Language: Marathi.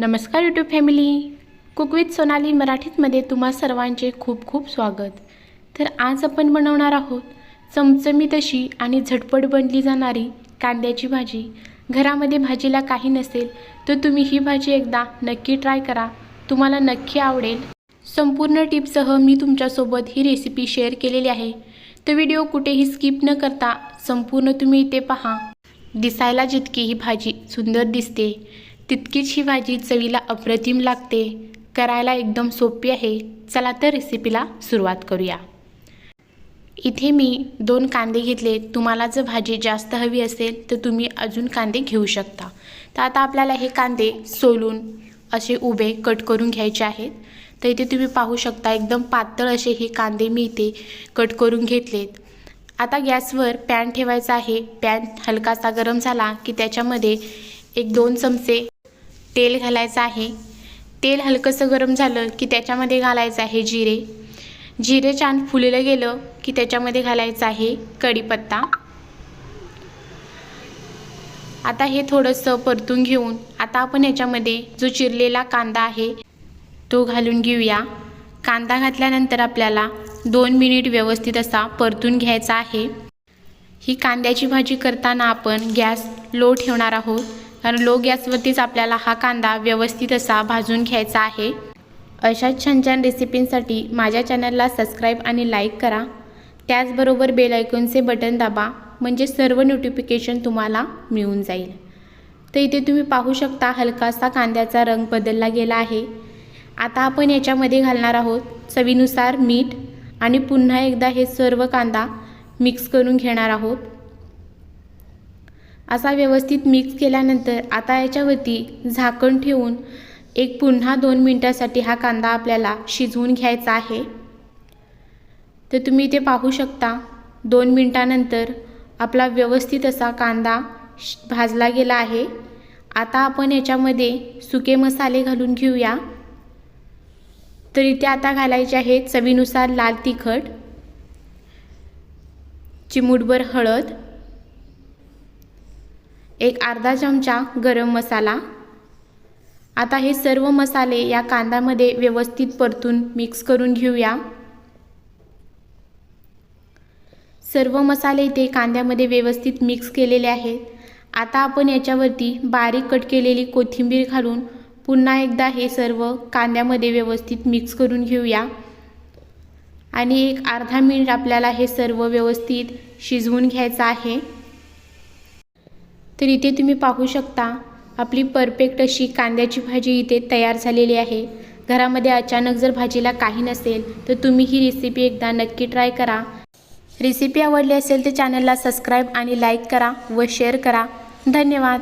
नमस्कार YouTube family cook with Sonali मराठीतमध्ये तुम्हा सर्वांचे खूप खूप स्वागत. तर आज आपण बनवणार आहोत चमचमीत अशी आणि झटपट बनली जाणारी कांद्याची भाजी. घरामध्ये भाजीला काही नसेल तर तुम्ही ही भाजी एकदा नक्की ट्राय करा. तुम्हाला नक्की आवडेल. संपूर्ण टिपसह मी तुमच्यासोबत ही रेसिपी शेअर केलेली आहे. तर व्हिडिओ कुठेही स्किप न करता संपूर्ण तुम्ही इथे पहा. दिसायला जितकी ही भाजी सुंदर दिसते. तितकीच ही भाजी चवीला अप्रतिम लागते. करायला एकदम सोपी आहे. चला तर रेसिपीला सुरुवात करूया. इथे मी दोन कांदे घेतले. तुम्हाला जर भाजी जास्त हवी असेल तर तुम्ही अजून कांदे घेऊ शकता. तर आता आपल्याला हे कांदे सोलून असे उभे कट करून घ्यायचे आहेत. तर इथे तुम्ही पाहू शकता एकदम पातळ असे हे कांदे मी इथे कट करून घेतलेत. आता गॅसवर पॅन ठेवायचा आहे. पॅन हलकासा गरम झाला की त्याच्यामध्ये एक दोन चमचे तेल घालायचं आहे. तेल हलकंसं गरम झालं की त्याच्यामध्ये घालायचं आहे जिरे. जिरे छान फुललं गेलं की त्याच्यामध्ये घालायचं आहे कढीपत्ता. आता हे थोडंसं परतून घेऊन आता आपण याच्यामध्ये जो चिरलेला कांदा आहे तो घालून घेऊया. कांदा घातल्यानंतर आपल्याला दोन मिनिट व्यवस्थित असा परतून घ्यायचा आहे. ही कांद्याची भाजी करताना आपण गॅस लो ठेवणार आहोत. कारण लो गॅसवरतीच आपल्याला हा कांदा व्यवस्थित असा भाजून घ्यायचा आहे. अशाच छान छान रेसिपींसाठी माझ्या चॅनलला सबस्क्राईब आणि लाईक करा. त्याचबरोबर बेल आयकॉनचे बटन दाबा म्हणजे सर्व नोटिफिकेशन तुम्हाला मिळून जाईल. तर इथे तुम्ही पाहू शकता हलकासा कांद्याचा रंग बदलला गेला आहे. आता आपण याच्यामध्ये घालणार आहोत चवीनुसार मीठ आणि पुन्हा एकदा हे सर्व कांदा मिक्स करून घेणार आहोत. असा व्यवस्थित मिक्स केल्यानंतर आता याच्यावरती झाकण ठेवून एक पुन्हा दोन मिनटासाठी हा कांदा आपल्याला शिजवून घ्यायचा आहे. तर तुम्ही इथे पाहू शकता दोन मिनटानंतर आपला व्यवस्थित असा कांदा श- भाजला गेला आहे. आता आपण याच्यामध्ये सुके मसाले घालून घेऊया. तर इथे आता घालायचे आहेत चवीनुसार लाल तिखट चिमूटभर हळद एक अर्धा चमचा गरम मसाला. आता हे सर्व मसाले या कांद्यामध्ये व्यवस्थित परतून मिक्स करून घेऊया. सर्व मसाले इथे कांद्यामध्ये व्यवस्थित मिक्स केलेले आहेत. आता आपण याच्यावरती बारीक कट केलेली कोथिंबीर घालून पुन्हा एकदा हे सर्व कांद्यामध्ये व्यवस्थित मिक्स करून घेऊया. आणि एक अर्धा मिनिट आपल्याला हे सर्व व्यवस्थित शिजवून घ्यायचं आहे. तर इथे तुम्ही पाहू शकता आपली परफेक्ट अशी कांद्याची भाजी इथे तयार झालेली आहे. घरामध्ये अचानक जर भाजीला काही नसेल तर तुम्ही ही रेसिपी एकदा नक्की ट्राय करा. रेसिपी आवडली असेल तर चॅनलला सबस्क्राईब आणि लाईक करा व शेअर करा. धन्यवाद.